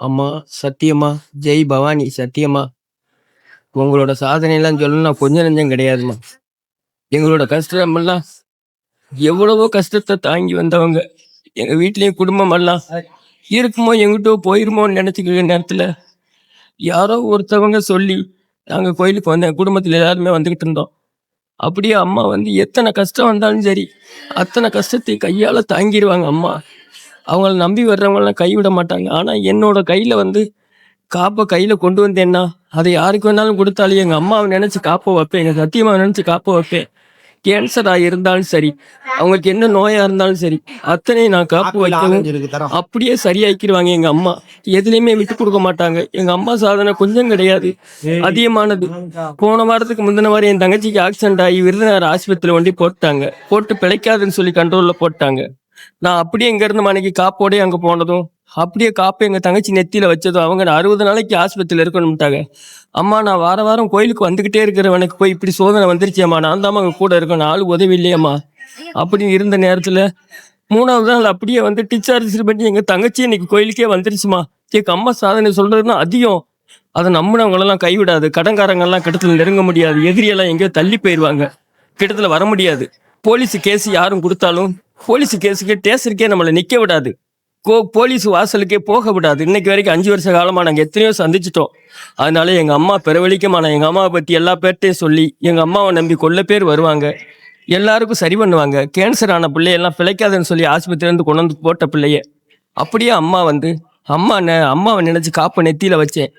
அம்மா சத்தியம்மா ஜெய் பவானி சத்தியம்மா. உங்களோட சாதனையெல்லாம் சொல்லணும்னா கொஞ்சம் நெஞ்சம் கிடையாதும்மா. எங்களோட கஷ்டமெல்லாம் எவ்வளவோ கஷ்டத்தை தாங்கி வந்தவங்க. எங்க வீட்லயும் குடும்பம் எல்லாம் இருக்குமோ எங்கிட்டோ போயிருமோன்னு நினைச்சுக்கிற நேரத்துல யாரோ ஒருத்தவங்க சொல்லி நாங்க கோயிலுக்கு வந்தேன் குடும்பத்துல எல்லாருமே வந்துகிட்டு இருந்தோம். அப்படியே அம்மா வந்து எத்தனை கஷ்டம் வந்தாலும் சரி அத்தனை கஷ்டத்தை கையால தாங்கிடுவாங்க அம்மா. அவங்கள நம்பி வர்றவங்களாம் கைவிட மாட்டாங்க. ஆனா என்னோட கையில வந்து காப்பை கையில கொண்டு வந்தேன்னா அதை யாருக்கு வேணாலும் கொடுத்தாலும் எங்க அம்மாவை நினைச்சு காப்ப வைப்பேன் எங்க சத்தியமாவை நினைச்சு காப்ப வைப்பேன். கேன்சரா இருந்தாலும் சரி அவங்களுக்கு என்ன நோயா இருந்தாலும் சரி அத்தனை நான் காப்பு வைக்கவும் அப்படியே சரியாக்கிடுவாங்க எங்க அம்மா. எதுலையுமே விட்டு கொடுக்க மாட்டாங்க. எங்க அம்மா சாதனை கொஞ்சம் கிடையாது. அதிகமானது. போன வாரத்துக்கு முந்தின வாரம் என் தங்கச்சிக்கு ஆக்சிடென்ட் ஆகி விருதுநகர் ஆஸ்பத்திரியில் ஒண்டி போட்டாங்க. போட்டு பிழைக்காதுன்னு சொல்லி கண்ட்ரோல்ல போட்டாங்க. நான் அப்படியே இங்கேருந்து மனைக்கு காப்போடே அங்கே போனதும் அப்படியே காப்பு எங்கள் தங்கச்சி நெத்தியில வச்சதும் அவங்க நான் அறுபது நாளைக்கு ஆஸ்பத்திரியில் இருக்கணும்ட்டாங்க. அம்மா நான் வார வாரம் கோயிலுக்கு வந்துக்கிட்டே இருக்கிறவனுக்கு போய் இப்படி சோதனை வந்துருச்சேம்மா நான் தான் அவங்க கூட இருக்கணும் ஆளு உதவி இல்லையம்மா. அப்படின்னு இருந்த நேரத்தில் மூணாவது நாள் அப்படியே வந்து டிச்சார்ஜ் பண்ணி எங்கள் தங்கச்சி இன்னைக்கு கோயிலுக்கே வந்துருச்சுமா எங்க அம்மா சாதனை சொல்றதுன்னா அதிகம். அதை நம்பினவங்களெல்லாம் கைவிடாது. கடன்காரங்கெல்லாம் கிட்டத்தில் நெருங்க முடியாது. எதிரியெல்லாம் எங்கேயோ தள்ளி போயிடுவாங்க கிட்டத்தில் வர முடியாது. போலீஸ் கேஸ் யாரும் கொடுத்தாலும் போலீஸ் கேஸுக்கு டேசருக்கே நம்மளை நிற்க விடாது. கோ போலீஸ் வாசலுக்கே போக விடாது. இன்னைக்கு வரைக்கும் அஞ்சு வருஷ காலமாக நாங்கள் எத்தனையோ சந்திச்சிட்டோம். அதனால எங்கள் அம்மா பிறவழிக்கமான எங்கள் அம்மாவை பற்றி எல்லா பேர்ட்டையும் சொல்லி எங்கள் அம்மாவை நம்பி கொள்ள பேர் வருவாங்க. எல்லாருக்கும் சரி பண்ணுவாங்க. கேன்சர் ஆன பிள்ளையெல்லாம் பிழைக்காதுன்னு சொல்லி ஆஸ்பத்திரியிலேருந்து கொண்டு வந்து போட்ட பிள்ளைய. அப்படியே அம்மா வந்து அம்மா நெ- அம்மாவை நினச்சி காப்பை நெத்தியில் வச்சேன்.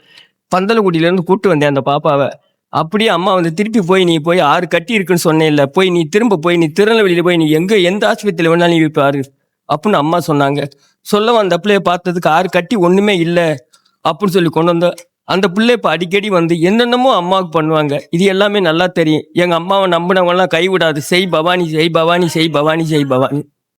பந்தலகுடியிலேருந்து கூப்பிட்டு வந்தேன் அந்த பாப்பாவை. அப்படியே அம்மா வந்து திருப்பி போய் நீ போய் ஆறு கட்டி இருக்குன்னு சொன்னேன் இல்லை போய் நீ திரும்ப போய் நீ திருநெல்வேலியில் போய் நீ எங்கே எந்த ஆஸ்பத்திரியில் வேணாலும் நீ போய் பாரு. அப்படின்னு அம்மா சொன்னாங்க. சொல்ல அந்த பிள்ளைய பார்த்ததுக்கு ஆறு கட்டி ஒன்றுமே இல்லை. அப்படின்னு சொல்லி கொண்டு வந்த அந்த பிள்ளை இப்போ அடிக்கடி வந்து என்னென்னமோ அம்மாவுக்கு பண்ணுவாங்க. இது எல்லாமே நல்லா தெரியும். எங்கள் அம்மாவை நம்பினவங்கலாம் கைவிடாது. செய் பவானி செய் பவானி செய் பவானி செய் பவானி.